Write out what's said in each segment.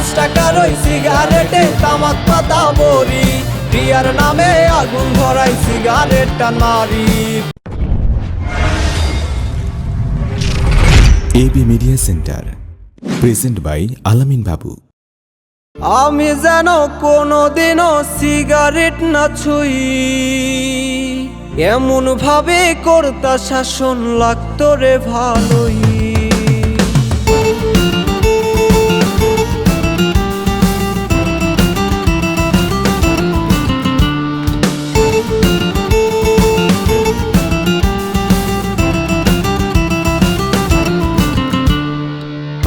পাঁচ টাকার ওই সিগারেটে তামাক পাতা বড়ি। প্রিয়ার নামে আগুন ধরাই সিগারেট টান মারি। AB media centre present by Alamin Babu আমি যেন কোনোদিনও সিগারেট না ছুই। এমন ভাবে কর্তা শাসন লাগতো রে ভালোই।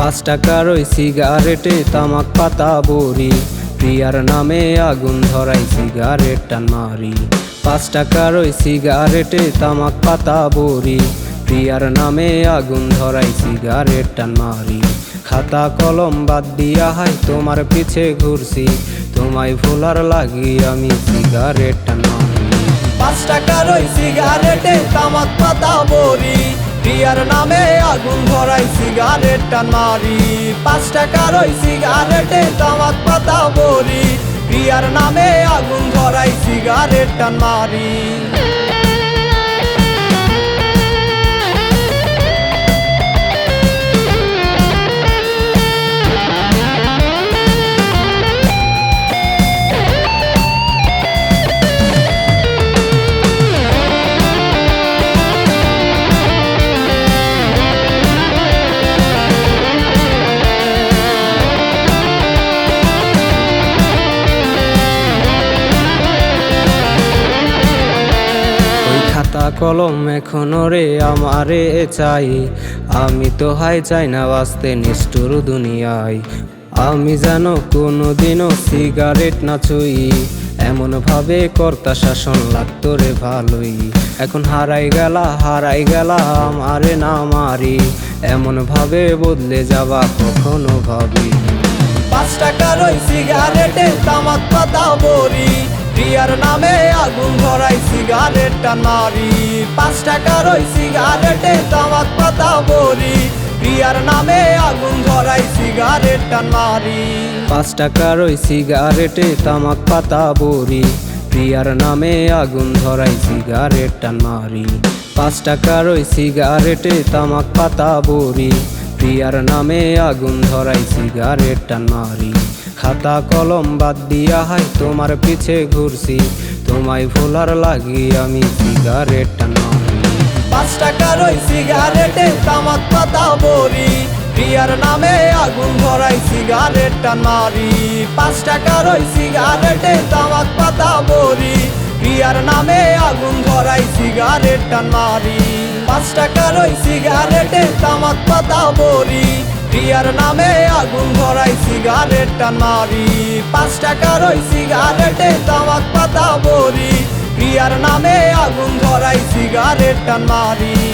পাঁচ টাকার ওই সিগারেটে তামাক পাতা বড়ি। প্রিয়ার নামে আগুন ধরাই সিগারেট টান মারি। পাঁচ টাকার ওই সিগারেটে তামাক পাতা বড়ি। প্রিয়ার নামে আগুন ধরাই সিগারেট টান মারি। খাতা কলম বাদ দিয়া হাই তোমার পিছে ঘুরছি। তোমায় ভোলার লাগি আমি সিগারেট টান মারি। পাঁচ টাকার ওই সিগারেটে তামাক পাতা বড়ি। প্রিয়ার নামে ধরাই সিগারেট টান মারি। পাঁচ টাকার ওই সিগারেটে তামাক পাতা বলি প্রিয়ার নামে আগুন ধরাই সিগারেট টান মারি। খাতা কলম এখনও রে আমারে চাই। আমি তো হাই চাই না বাঁচতে নিষ্ঠুর দুনিয়ায়। আমি যেন কোনোদিনও সিগারেট না ছুই। এমন ভাবে কর্তা শাসন লাগতো রে ভালোই। এখন হারাই গেলা হারাই গেলা, আমারে না মারি। এমন ভাবে বদলে যাবা কখনো ভাবি। পাঁচ টাকার ওই সিগারেটে তামাক পাতা বড়ি প্রিয়ার নামে ধরাই সিগারেট টান মারি। পাঁচ টাকার ওই সিগারেটে তামাক পাতা বড়ি প্রিয়ার নামে আগুন ধরাই সিগারেট টান মারি। পাঁচ টাকার ওই সিগারেটে তামাক পাতা বড়ি প্রিয়ার নামে আগুন ধরাই সিগারেট টান মারি। পাঁচ টাকার ওই সিগারেটে তামাক পাতা বড়ি প্রিয়ার নামে আগুন ধরাই সিগারেট টান মারি। খাতা কলম বাদ দিয়া হাই তোমার পিছে ঘুরছি। তোমায় ভোলার লাগি আমি সিগারেট পাঁচ টাকার ওই সিগারেটে তামাক পাতা বড়ি প্রিয়ার নামে আগুন ধরাই সিগারেট টান মারি পাঁচ টাকার ওই সিগারেটে তামাক পাতা বড়ি প্রিয়ার নামে আগুন ধরাই সিগারেট টান মারি পাঁচ টাকার ওই সিগারেটে তামাক পাতা বড়ি প্রিয়ার নামে আগুন ধরাই সিগারেট টান মারি। পাঁচ টাকার ওই সিগারেটে তামাক পাতা বরি প্রিয়ার নামে আগুন ধরাই সিগারেট টান মারি।